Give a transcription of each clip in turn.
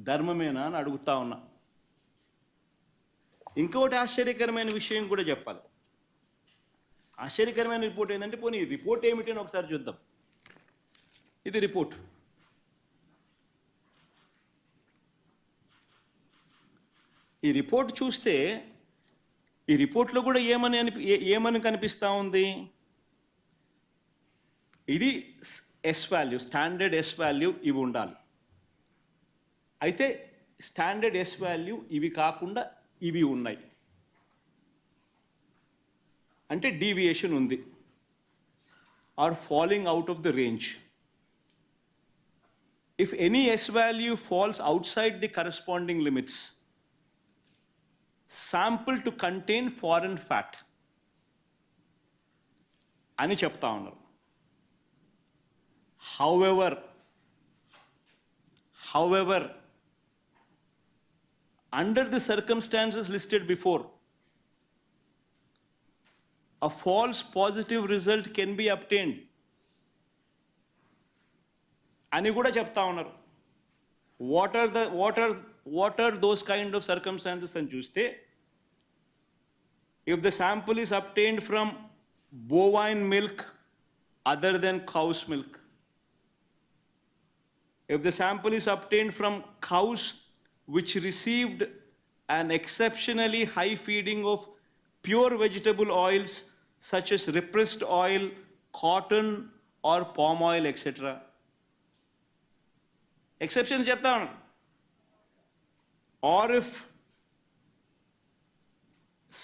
ధర్మమేనా అని అడుగుతా ఉన్నా. ఇంకొకటి ఆశ్చర్యకరమైన విషయం కూడా చెప్పాలి. ఆశ్చర్యకరమైన రిపోర్ట్ ఏంటంటే పోనీ ఈ రిపోర్ట్ ఏమిటి అని ఒకసారి చూద్దాం. ఇది రిపోర్ట్. ఈ రిపోర్ట్ చూస్తే ఈ రిపోర్ట్లో కూడా ఏమని అనిపి ఏ- ఏమని కనిపిస్తూ ఉంది? ఇది S value standard S value ఇవి ఉండాలి. అయితే స్టాండర్డ్ ఎస్ వాల్యూ ఇవి కాకుండా ఇవి ఉన్నాయి. అంటే డీవియేషన్ ఉంది. Are falling out of the range. If any S value falls outside the corresponding limits sample to contain foreign fat అని చెప్తా ఉన్నారు. However however under the circumstances listed before, a false positive result can be obtained. అని కూడా చెప్తా ఉన్నారు what are the what are what are those kind of circumstances అని చూస్తే if the sample is obtained from bovine milk other then cows milk if the sample is obtained from cows which received an exceptionally high feeding of pure vegetable oils such as repressed oil, cotton, or palm oil, etc. Exception చెప్తా ఉన్నాను or if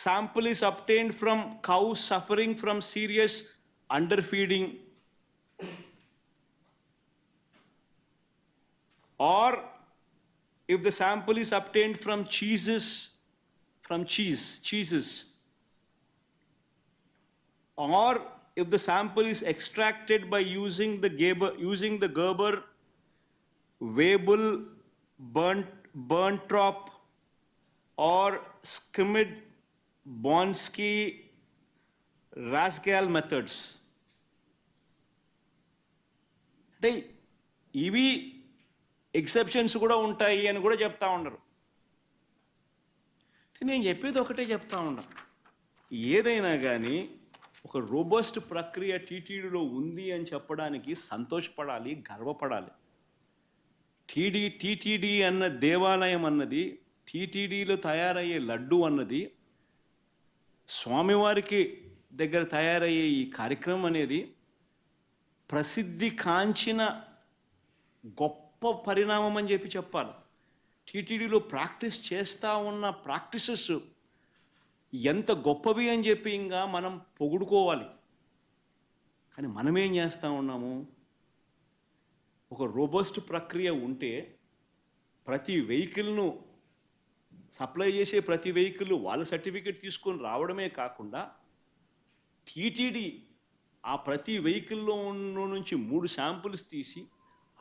sample is obtained from cows suffering from serious underfeeding or if the sample is obtained from cheeses, from cheese, cheeses, or if the sample is extracted by using the Gerber, using the Gerber, Weibull, Burnt, Burntrop, or Skimmed, Bonsky, Rascal methods. They, exceptions కూడా ఉంటాయి అని కూడా చెప్తా ఉండరు. నేను చెప్పేది ఒకటే చెప్తా ఉన్నా. ఏదైనా కానీ ఒక రోబస్ట్ ప్రక్రియ టీటీడీలో ఉంది అని చెప్పడానికి సంతోషపడాలి గర్వపడాలి. టీడీ టీటీడీ అన్న దేవాలయం అన్నది టీటీడీలో తయారయ్యే లడ్డు అన్నది స్వామివారికి దగ్గర తయారయ్యే ఈ కార్యక్రమం అనేది ప్రసిద్ధి కాంచిన గొప్ప గొప్ప పరిణామం అని చెప్పి చెప్పాలి. టీటీడీలో ప్రాక్టీస్ చేస్తూ ఉన్న ప్రాక్టీసెస్ ఎంత గొప్పవి అని చెప్పి ఇంకా మనం పొగుడుకోవాలి. కానీ మనమేం చేస్తూ ఉన్నాము? ఒక రోబస్ట్ ప్రక్రియ ఉంటే ప్రతి వెహికల్ను సప్లై చేసే ప్రతి వెహికల్ వాళ్ళ సర్టిఫికేట్ తీసుకొని రావడమే కాకుండా టీటీడీ ఆ ప్రతి వెహికల్లో ఉన్న నుంచి మూడు శాంపుల్స్ తీసి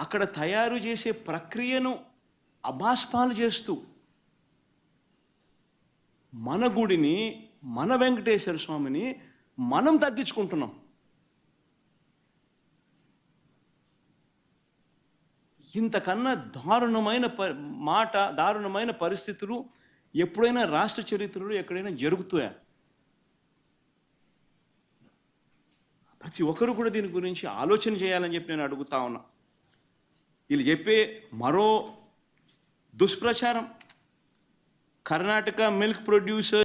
అక్కడ తయారు చేసే ప్రక్రియను అభాస్పాలు చేస్తూ మన గుడిని మన వెంకటేశ్వర స్వామిని మనం తగ్గించుకుంటున్నాం. ఇంతకన్నా దారుణమైన ప మాట దారుణమైన పరిస్థితులు ఎప్పుడైనా రాష్ట్ర చరిత్రలో ఎక్కడైనా జరుగుతాయా? ప్రతి ఒక్కరు కూడా దీని గురించి ఆలోచన చేయాలని చెప్పి నేను అడుగుతా ఉన్నా. వీళ్ళు చెప్పే మరో దుష్ప్రచారం. Karnataka milk producer